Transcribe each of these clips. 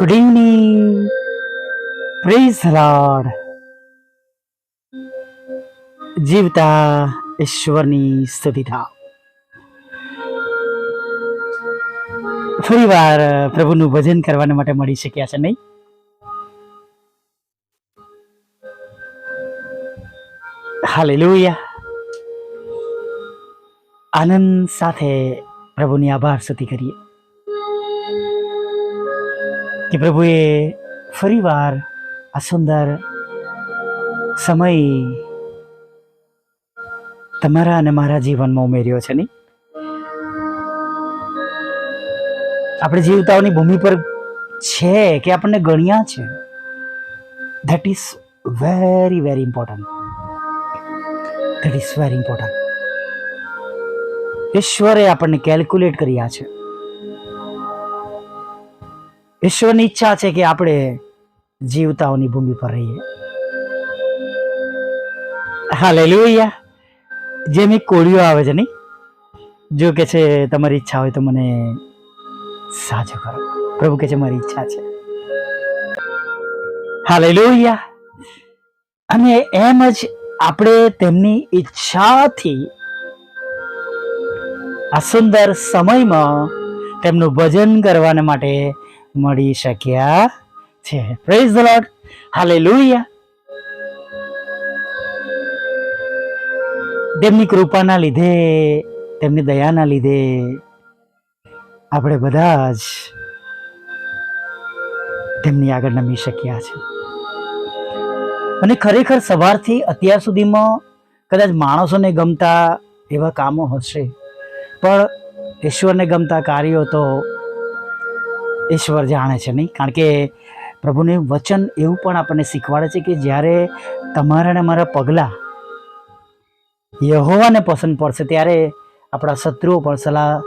Good evening praise lord જીવતા ઈશ્વરની સુવિધા. ફરીવાર પ્રભુનું ભજન કરવાના માટે મળી શક્યા છે નહીં? હાલેલુયા. આનંદ સાથે પ્રભુની આભાર સ્તુતિ કરીએ. કે પ્રભુએ ફરીવાર આ સુંદર સમય તમારા અને મારા જીવનમાં ઉમેર્યો છે નહીં? આપણે જીવતાઓની ભૂમિ પર છે કે આપણને ગણ્યા છે? That is very very important that is very important ઈશ્વરે આપણને કેલ્ક્યુલેટ કર્યા છે. ઈશ્વરની ઈચ્છા છે કે આપણે જીવતાઓની ભૂમિ પર રહીએ. હાલેલુયા. જેમ એક કોળીઓ આવે છે નહીં? જો કે છે તમારી ઈચ્છા હોય તો મને સાજો કરો. પ્રભુ કે છે મારી ઈચ્છા છે. હાલેલુયા. અને એમ જ આપણે તેમની ઈચ્છાથી આ સુંદર સમયમાં તેમનું ભજન કરવાને માટે મળી શક્યા છે. પ્રેઝ ધ લોર્ડ હાલેલુયા તેમની કૃપાના લીધે, તેમની દયાના લીધે આપણે બધા જ તેમની આગળ નમી શક્યા છે. અને ખરેખર સવારથી અત્યાર સુધીમાં કદાચ માણસોને ગમતા એવા કામો હશે, પણ ઈશ્વરને ગમતા કાર્યો તો ઈશ્વર જાણે છે નહીં. કારણ કે પ્રભુનું વચન એવું પણ આપણને શીખવાડે છે કે જ્યારે તમારા અને મારા પગલાં યહોવાને પસંદ પડશે, ત્યારે આપણા શત્રુઓ પણ સલાહ,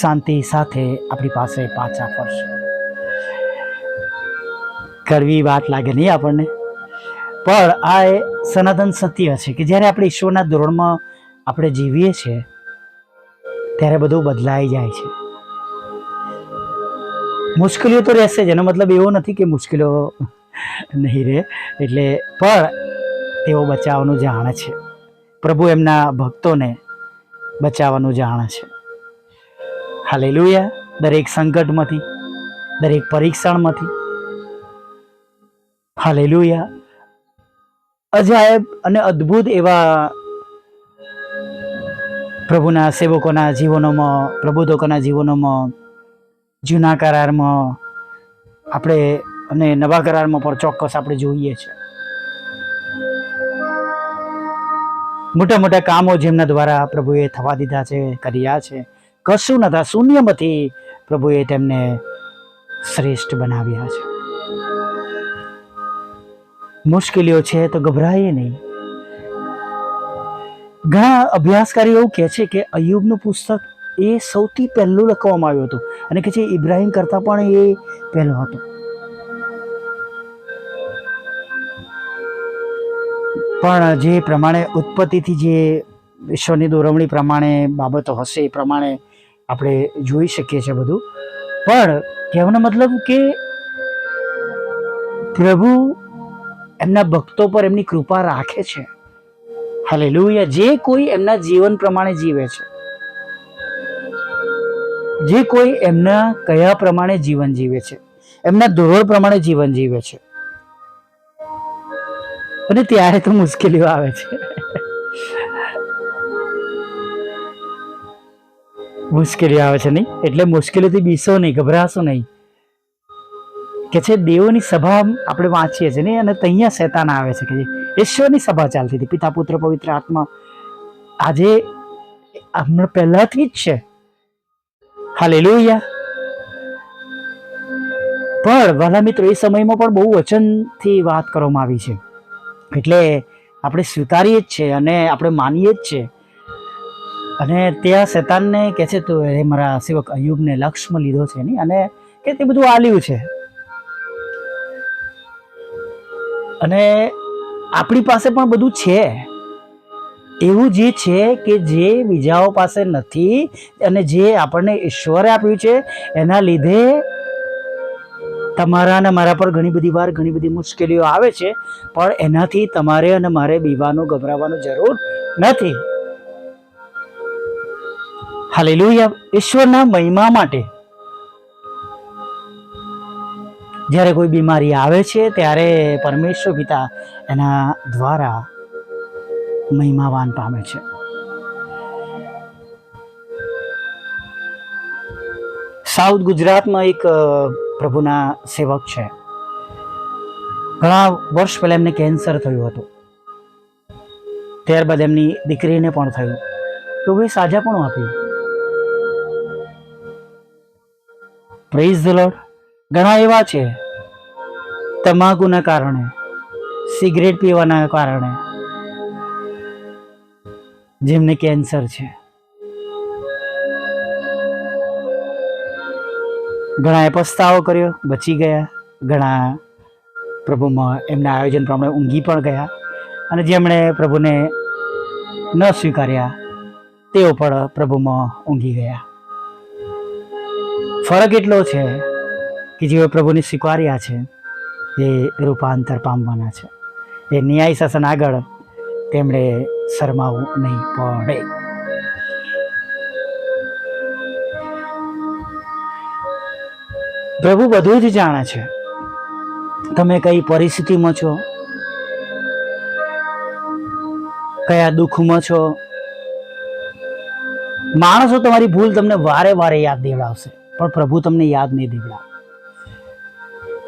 શાંતિ સાથે આપણી પાસે પાછા ફરશે. કરવી વાત લાગે નહીં આપણને. પણ આ એ સનાતન સત્ય છે કે જ્યારે આપણે ઈશ્વરના ધોરણમાં આપણે જીવીએ છીએ, ત્યારે બધું બદલાઈ જાય છે. મુશ્કેલીઓ તો રહેશે જ. એનો મતલબ એવો નથી કે મુશ્કેલીઓ નહીં રહે. એટલે પણ તેઓ બચાવવાનું જાણે છે. પ્રભુ એમના ભક્તોને બચાવવાનું જાણે છે. હાલેલુયા. દરેક સંકટમાંથી, દરેક પરીક્ષણમાંથી. હાલેલુયા. અજાયબ અને અદ્ભુત એવા પ્રભુના સેવકોના જીવનોમાં, પ્રબોધકોના જીવનોમાં જૂના કરારમાં આપણે અને નવા કરારમાં પણ ચોક્કસ આપણે જોઈએ છે. મોટા મોટા કામો જેમના દ્વારા પ્રભુએ થવા દીધા છે, કર્યા છે. કશું નતા શૂન્યમાંથી પ્રભુએ તેમને શ્રેષ્ઠ બનાવ્યા છે. મુશ્કેલીઓ છે તો ગભરાઈએ નહીં. ઘણા અભ્યાસકારીઓ એવું કહે છે કે અયુબનું પુસ્તક એ સૌથી પહેલું લખવામાં આવ્યું હતું. અને કે છે ઇબ્રાહિમ કરતાં પણ એ પહેલો હતો. પણ જે પ્રમાણે ઉત્પત્તિથી જે વિશ્વની દોરવણી પ્રમાણે બાબતો હશે એ પ્રમાણે આપણે જોઈ શકીએ છીએ બધું. પણ કહેવાનો મતલબ કે પ્રભુ એમના ભક્તો પર એમની કૃપા રાખે છે. હાલેલુયા. જે કોઈ એમના જીવન પ્રમાણે જીવે છે. જે કોઈ એમના કયા પ્રમાણે જીવન જીવે છે, એમના ધોરણ પ્રમાણે જીવન જીવે છે. અને ત્યારે તો મુશ્કેલીઓ આવે છે. મુશ્કેલીઓ આવે છે નહીં, એટલે મુશ્કેલીથી બીસો નહીં, ગભરાશો નહીં. કે છે દેવોની સભા આપણે વાંચીએ છીએ ને અને ત્યાં શેતાન આવે છે કે ઈશ્વરની સભા ચાલતી હતી, પિતા, પુત્ર, પવિત્ર આત્મા. આજે હમણાં પહેલાથી જ છે. હાલેલુયા. પણ વાલા મિત્રો, એ સમયમાં પણ બહુ વચનથી વાત કરવામાં આવી છે. એટલે આપણે સ્વીકારીએ જ છે અને આપણે માનીએ જ છે. અને ત્યાં શેતાનને કહે છે, તો એ મારા સેવક અયુબને લક્ષ્યમાં લીધો છે નહીં અને કે તે બધું આલ્યું છે. અને આપણી પાસે પણ બધું છે. એવું જે છે કે જે બીજાઓ પાસે નથી અને જે આપણને ઈશ્વરે આપ્યું છે, એના લીધે તમારા અને મારા પર ઘણી બધી વાર ઘણી બધી મુશ્કેલીઓ આવે છે, પણ એનાથી તમારે અને મારે બીવાનું ગભરાવાનું જરૂર નથી. હાલેલુયા. ઈશ્વરના મહિમા માટે જ્યારે કોઈ બીમારી આવે છે, ત્યારે પરમેશ્વર પિતા એના દ્વારા મહિમાવાન પામે છે. સાઉથ ગુજરાતમાં એક પ્રભુના સેવક છે. ઘણા વર્ષ પહેલા એમને કેન્સર થયું હતું. ત્યારબાદ એમની દીકરીને પણ થયું. પ્રભુએ સાજા પણ આપ્યું પ્રેઝ ધ લોર્ડ ઘણા એવા છે. તમાકુના કારણે, સિગરેટ પીવાના કારણે. જેમને કેન્સર છે. ઘણાએ પસ્તાવો કર્યો, બચી ગયા. ઘણા પ્રભુમાં એમના આયોજન પ્રમાણે ઊંઘી પણ ગયા. અને જેમણે પ્રભુને ન સ્વીકાર્યા, તેઓ પણ પ્રભુમાં ઊંઘી ગયા. ફરક એટલો છે કે જેઓ પ્રભુને સ્વીકાર્યા છે, એ રૂપાંતર પામવાના છે. એ ન્યાય શાસન આગળ તેમણે શરમાવું નહીં પડે પ્રભુ બધું જ જાણે છે. તમે કઈ પરિસ્થિતિમાં છો? કયા દુઃખમાં છો? માણસો તમારી ભૂલ તમને વારે વારે યાદ દેવડાવશે, પણ પ્રભુ તમને યાદ નહીં દેવડાવે.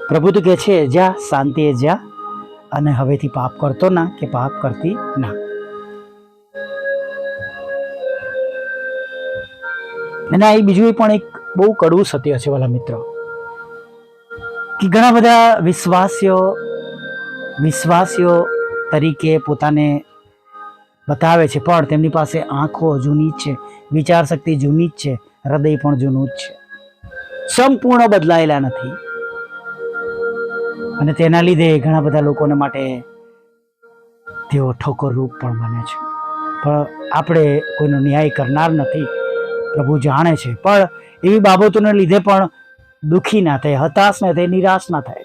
પ્રભુ તો કહે છે જ્યાં શાંતિએ જા. અને હવેથી પાપ કરતો ના કે પાપ કરતી ના. અને આ બીજું પણ એક બહુ કડવું સત્ય છે વાલા મિત્રો. કે ઘણા બધા વિશ્વાસીઓ વિશ્વાસીઓ તરીકે પોતાને બતાવે છે, પણ તેમની પાસે આંખો જૂની જ છે વિચાર શક્તિ જૂની જ છે, હૃદય પણ જૂનું જ છે. સંપૂર્ણ બદલાયેલા નથી. અને તેના લીધે ઘણા બધા લોકોને માટે તેઓ ઠોકરરૂપ પણ બને છે. પણ આપણે કોઈનો ન્યાય કરનાર નથી. પ્રભુ જાણે છે. પણ એવી બાબતોને લીધે પણ દુઃખી ના થાય, હતાશ ના થાય, નિરાશ ના થાય.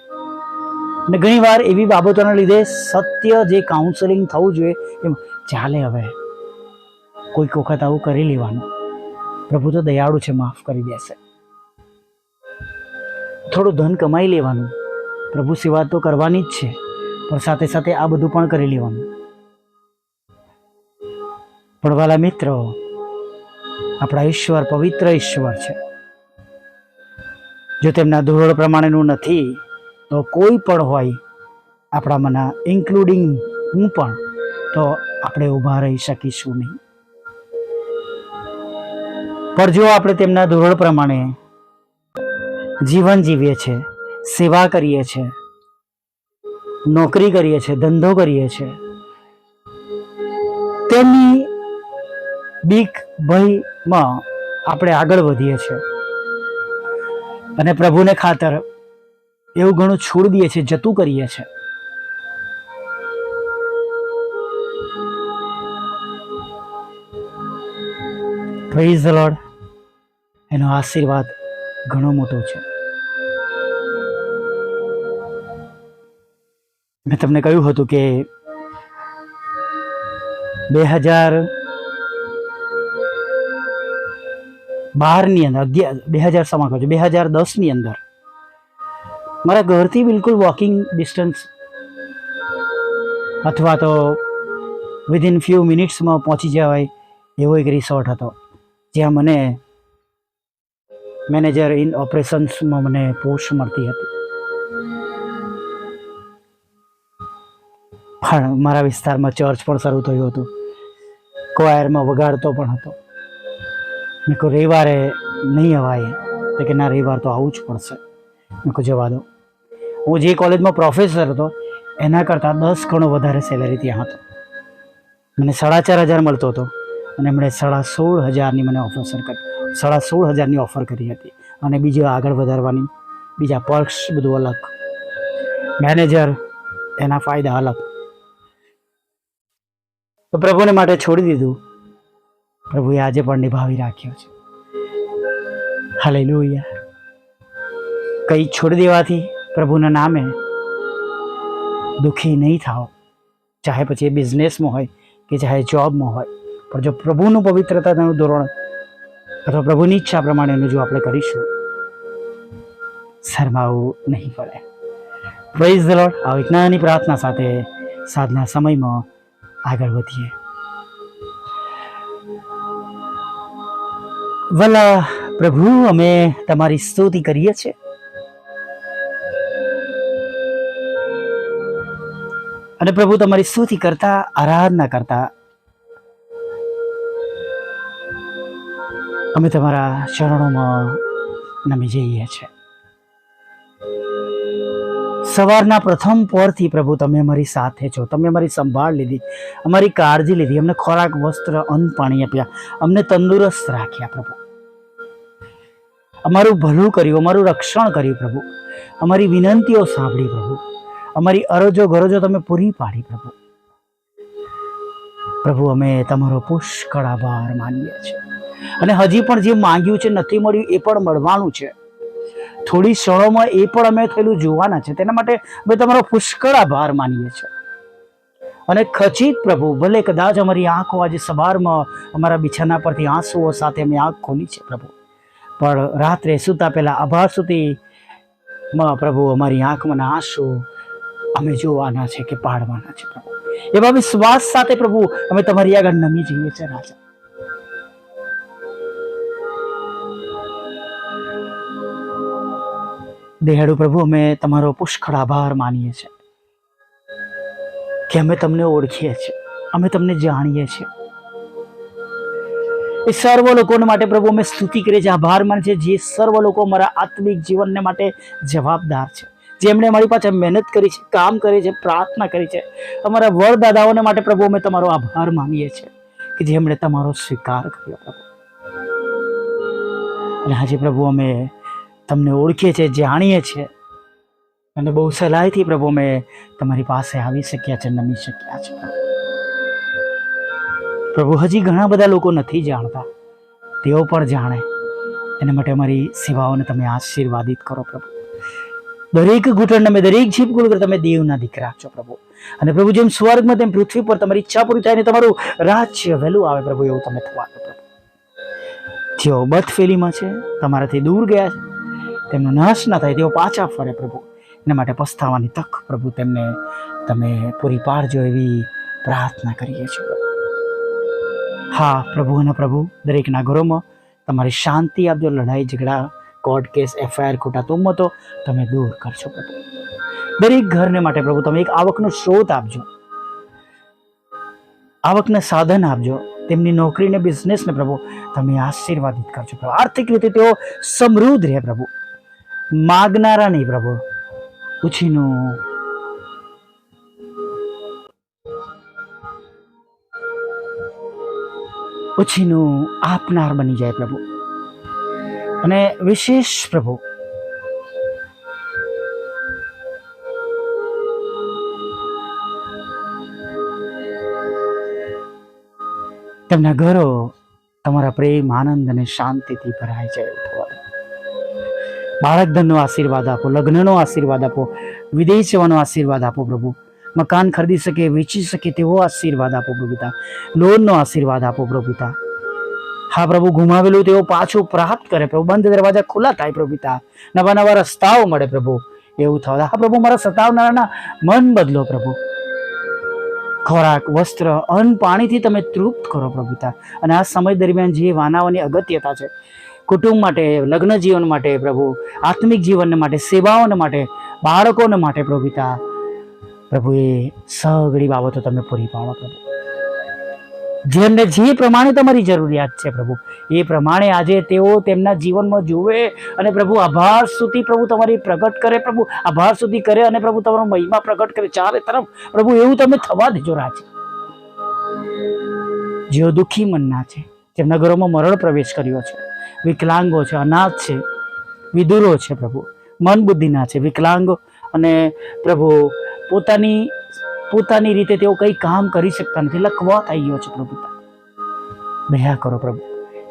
અને ઘણીવાર એવી બાબતોના લીધે સત્ય જે કાઉન્સેલિંગ થવું જોઈએ, એમ ચાલે હવે. કોઈક વખત આવું કરી લેવાનું. પ્રભુ તો દયાળુ છે, માફ કરી દેશે. થોડું ધન કમાઈ લેવાનું. પ્રભુ સેવા તો કરવાની જ છે, પણ સાથે સાથે આ બધું પણ કરી લેવાનું. પણ વાલા મિત્રો, આપણા ઈશ્વર પવિત્ર ઈશ્વર છે. જો તેમના ધોરણ પ્રમાણેનું નથી, તો કોઈ પણ હોય આપણામાંના ઇન્ક્લુડિંગ હું પણ, તો આપણે ઊભા રહી શકીશું નહીં. પણ જો આપણે તેમના ધોરણ પ્રમાણે જીવન જીવીએ છીએ સેવા કરીએ છીએ નોકરી કરીએ છીએ ધંધો કરીએ છીએ તેમની બીક ભયમાં આપણે આગળ વધીએ છીએ. અને પ્રભુને ખાતર એવું ઘણું છોડી દઈએ છીએ, જતું કરીએ છીએ. એનો આશીર્વાદ ઘણો મોટો છે. મેં તમને કહ્યું હતું કે બે હજાર બારની અંદર, અગિયાર, બે હજાર સમા કહું છું, બે હજાર દસની અંદર, મારા ઘરથી બિલકુલ વોકિંગ ડિસ્ટન્સ અથવા તો વિધિન ફ્યુ મિનિટ્સમાં પહોંચી જવાય એવો એક રિસોર્ટ હતો, જ્યાં મને મેનેજર ઇન ઓપરેશન્સમાં મને પોસ્ટ મળતી હતી. પણ મારા વિસ્તારમાં ચર્ચ પણ શરૂ થયું હતું. ક્વાયરમાં વગાડતો પણ હતો. મેં કહું રવિવારે નહીં અવાય. તો કે, ના, રવિવાર તો આવવું જ પડશે. મેં કહું જવા દો. હું જે કોલેજમાં પ્રોફેસર હતો, એના કરતાં દસ ગણો વધારે સેલેરી ત્યાં હતો. મને સાડા ચાર હજાર મળતો હતો અને એમણે સાડા સોળ હજારની મને ઓફર કરી. સાડા સોળ હજારની ઓફર કરી હતી અને બીજી આગળ વધારવાની, બીજા પર્ક્સ બધું અલગ. મેનેજર એના ફાયદા અલગ. તો પ્રભુને માટે છોડી દીધું. પ્રભુએ આજે પણ નિભાવી રાખ્યો છે. હાલે કંઈ છોડી દેવાથી પ્રભુના નામે દુઃખી નહીં થાઓ. ચાહે પછી એ બિઝનેસમાં હોય કે ચાહે જોબમાં હોય. પણ જો પ્રભુનું પવિત્રતાનું ધોરણ અથવા પ્રભુની ઈચ્છા પ્રમાણેનું જો આપણે કરીશું, શરમાવું નહીં પડે. પ્રેઝ ધ લોર્ડ આ એક નાની પ્રાર્થના સાથે સાધના સમયમાં આગળ વધીએ. વલા પ્રભુ, અમે તમારી સ્તુતિ કરીએ છીએ. અને પ્રભુ, તમારી સ્તુતિ કરતા, આરાધના કરતા, અમે તમારા ચરણોમાં નમી જઈએ છીએ. સવારના પ્રથમ પોરથી પ્રભુ તમે અમારી સાથે છો. તમે અમારી સંભાળ લીધી, અમારી કાળજી લીધી, અમને ખોરાક, વસ્ત્ર, અન્ન પાણી આપ્યા, અમને તંદુરસ્ત રાખ્યા પ્રભુ. અમારું ભલું કર્યું, અમારું રક્ષણ કર્યું પ્રભુ. અમારી વિનંતીઓ સાંભળી પ્રભુ. અમારી અરજો ગરજો તમે પૂરી પાડી પ્રભુ. પ્રભુ, અમે તમારો પુષ્કળ આભાર માનીએ છીએ. અને હજી પણ જે માંગ્યું છે, નથી મળ્યું, એ પણ મળવાનું છે. થોડી ક્ષણોમાં એ પણ અમે થયેલું જોવાના છે. તેના માટે અમે તમારો પુષ્કળ આભાર માનીએ છીએ. અને ખચિત પ્રભુ, ભલે કદાચ અમારી આંખો આજે સવારમાં અમારા બિછાના પરથી આંસુઓ સાથે અમે આંખ ખોલી છે પ્રભુ. પણ રાત્રે સૂતા પહેલાં આભાર સુધીમાં પ્રભુ અમારી આંખમાં આંસુ અમે જોવાના છે કે પાડવાના છે પ્રભુ. એવા વિશ્વાસ સાથે પ્રભુ અમે તમારી આગળ નમી જઈએ છીએ રાજા. દેહાડુ પ્રભુ, અમે તમારો પુષ્કળ આભાર માનીએ છીએ. કે અમે તમને ઓળખીએ છીએ. અમે તમને જાણીએ છીએ. એ સર્વ લોકોને માટે પ્રભુ, અમે સ્તુતિ કરીએ છીએ, આભાર માને છે જે સર્વ લોકો મારા આત્મિક જીવનને માટે જવાબદાર છે. જેમણે અમારી પાસે મહેનત કરી છે, કામ કરી છે, પ્રાર્થના કરી છે. અમારા વરદાદાઓને માટે પ્રભુ, અમે તમારો આભાર માનીએ છીએ કે જેમણે તમારો સ્વીકાર કર્યો પ્રભુ. અને આજે પ્રભુ, અમે તમને ઓળખીએ છીએ જાણીએ છીએ અને બહુ સલાહથી પ્રભુ, અમે તમારી પાસે આવી શક્યા છે, નમી શક્યા છે. પ્રભુ, હજી ઘણા બધા લોકો નથી જાણતા. તેઓ પણ જાણે. એના માટે અમારી સેવાઓને તમે આશીર્વાદિત કરો, પ્રભુ. દરેક ઘૂંટણ તમે દરેક જીભ ગુલ તમે દેવના દીકરા છો, પ્રભુ. અને પ્રભુ, જેમ સ્વર્ગમાં, તેમ પૃથ્વી પર તમારી ઈચ્છા પૂરી થાય ને તમારું રાજ્ય વહેલું આવે, પ્રભુ, એવું તમે થવા પ્રભુ. જેઓ બદફેલીમાં છે, તમારાથી દૂર ગયા છે તેમનો નાશ ન થાય તેઓ પાછા ફરે પ્રભુ. એના માટે પસ્તાવાની તક પ્રભુ તેમને તમે પૂરી પાડજો એવી પ્રાર્થના કરીએ છીએ. હા, પ્રભુ અને પ્રભુ, દરેકના ઘરોમાં તમારી શાંતિ આપજો, લડાઈ, ઝઘડા, કોર્ટ કેસ, એફઆઈઆર ખોટા તુમતો તમે દૂર કરશો પ્રભુ. દરેક ઘરને માટે પ્રભુ તમે એક આવકનો સ્ત્રોત આપજો. આવકને સાધન આપજો. તેમની નોકરીને બિઝનેસને પ્રભુ તમે આશીર્વાદિત કરજો પ્રભુ. આર્થિક રીતે તેઓ સમૃદ્ધ રહે પ્રભુ. માગનારા નહીં પ્રભુ. ઉછીનું. ઉછીનું આપનાર બની જાય પ્રભુ. અને વિશેષ પ્રભુ. તેમના ઘરો તમારા પ્રેમ, આનંદ અને શાંતિથી ભરાઈ જાય. દો. બાળક ધનનો આશીર્વાદ આપો, લગ્નનો આશીર્વાદ આપો વિદેશ જવાનો આશીર્વાદ આપો પ્રભુ. મકાન ખરીદી શકે, વેચી શકે તેવો આશીર્વાદ આપો પ્રભુતા. લોનનો આશીર્વાદ આપો પ્રભુતા. હા પ્રભુ, ગુમાવેલું તેઓ પાછું પ્રાપ્ત કરે પ્રભુ. બંધ દરવાજા ખુલ્લા થાય પ્રભુતા. નવા નવા રસ્તાઓ મળે પ્રભુ. એવું થવા. હા પ્રભુ, મારા સતાવનારાના મન બદલો પ્રભુ. ખોરાક, વસ્ત્ર, અન્ન, પાણીથી તમે તૃપ્ત કરો પ્રભુતા. અને આ સમય દરમિયાન જે વાનાઓની અગત્યતા છે કુટુંબ માટે, લગ્ન જીવન માટે પ્રભુ, આત્મિક જીવન માટે, સેવાઓને માટે, બાળકોને માટે પ્રભુ પિતા. પ્રભુ, એ સગળી બાબતો તમે પૂરી પાડો પ્રભુ. જેમને જે પ્રમાણે તમારી જરૂરિયાત છે પ્રભુ, એ પ્રમાણે આજે તેઓ તેમના જીવનમાં જુએ અને પ્રભુ આભાર સુધી પ્રભુ તમારી પ્રગટ કરે પ્રભુ, આભાર સુધી કરે અને પ્રભુ તમારો મહિમા પ્રગટ કરે ચારે તરફ. પ્રભુ, એવું તમે થવા દેજો રાજ જેઓ દુઃખી મનના છે જેમના ઘરોમાં મરણ પ્રવેશ કર્યો છે. વિકલાંગો છે, અનાથ છે વિદુરો છે પ્રભુ. મન બુદ્ધિના છે, વિકલાંગો. અને પ્રભુ, પોતાની પોતાની રીતે તેઓ કંઈ કામ કરી શકતા નથી. લખવા થઈ ગયો છે પ્રભુ દયા કરો પ્રભુ.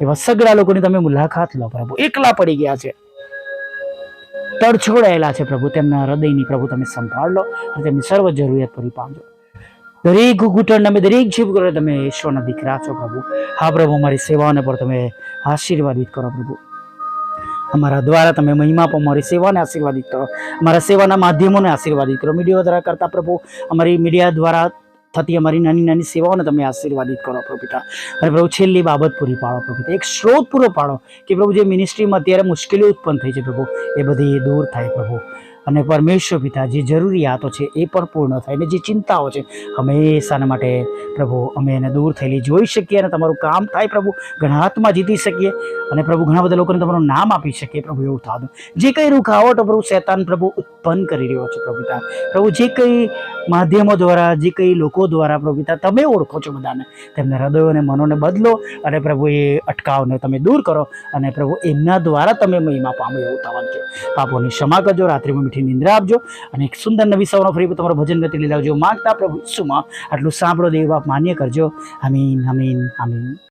એવા સગડા લોકોની તમે મુલાકાત લો પ્રભુ. એકલા પડી ગયા છે. તડછોડાયેલા છે પ્રભુ. તેમના હૃદયની પ્રભુ તમે સંભાળ લો અને તેમની સર્વ જરૂરિયાત પૂરી પામજો. દરેક ઘૂંટણ તમે, દરેક જીવ કરો તમે ઈશ્વરના દીકરા છો પ્રભુ. હા પ્રભુ અમારી સેવાઓને પણ તમે આશીર્વાદિત કરો પ્રભુ. અમારા દ્વારા તમે મહિમા પણ અમારી સેવાને આશીર્વાદિત કરો. અમારા સેવાના માધ્યમોને આશીર્વાદિત કરો. મીડિયા દ્વારા કરતા પ્રભુ, અમારી મીડિયા દ્વારા થતી અમારી નાની નાની સેવાઓને તમે આશીર્વાદિત કરો પ્રભુ અને પ્રભુ, છેલ્લી બાબત પૂરી પાડો પ્રભુ એક સ્ત્રોત પૂરો પાડો કે પ્રભુ, જે મિનિસ્ટ્રીમાં અત્યારે મુશ્કેલીઓ ઉત્પન્ન થઈ છે પ્રભુ, એ બધી દૂર થાય પ્રભુ. અને પરમેશ્વર પિતા જે જરૂરિયાતો છે એ પણ પૂર્ણ થાય અને જે ચિંતાઓ છે, હંમેશાના માટે પ્રભુ અમે એને દૂર થયેલી જોઈ શકીએ અને તમારું કામ થાય પ્રભુ, ઘણા હાથમાં જીતી શકીએ અને પ્રભુ ઘણા બધા લોકોને તમારું નામ આપી શકીએ પ્રભુ એવું થતું જે કંઈ રૂખાવટ પ્રભુ શેતાન પ્રભુ ઉત્પન્ન કરી રહ્યો છે પ્રભુ પિતા, પ્રભુ જે કંઈ માધ્યમો દ્વારા, જે કંઈ લોકો દ્વારા પ્રભુ પિતા તમે ઓળખો છો બધાને, તેમના હૃદયો અને મનોને બદલો અને પ્રભુ એ અટકાવને તમે દૂર કરો અને પ્રભુ એમના દ્વારા તમે મહિમા પામો એવું થવાનું છે. પાપોની ક્ષમા કરજો, રાત્રિમાં મીઠી નિંદ્રા આપજો અને એક સુંદર નવી સવારનો ફરી તમારો ભજન ગતિ લઈ લાવજો માગતા પ્રભુ ઈસુમાં આટલું સાંભળો દેવ બાપ માન્ય કરજો. આમીન આમીન આમીન.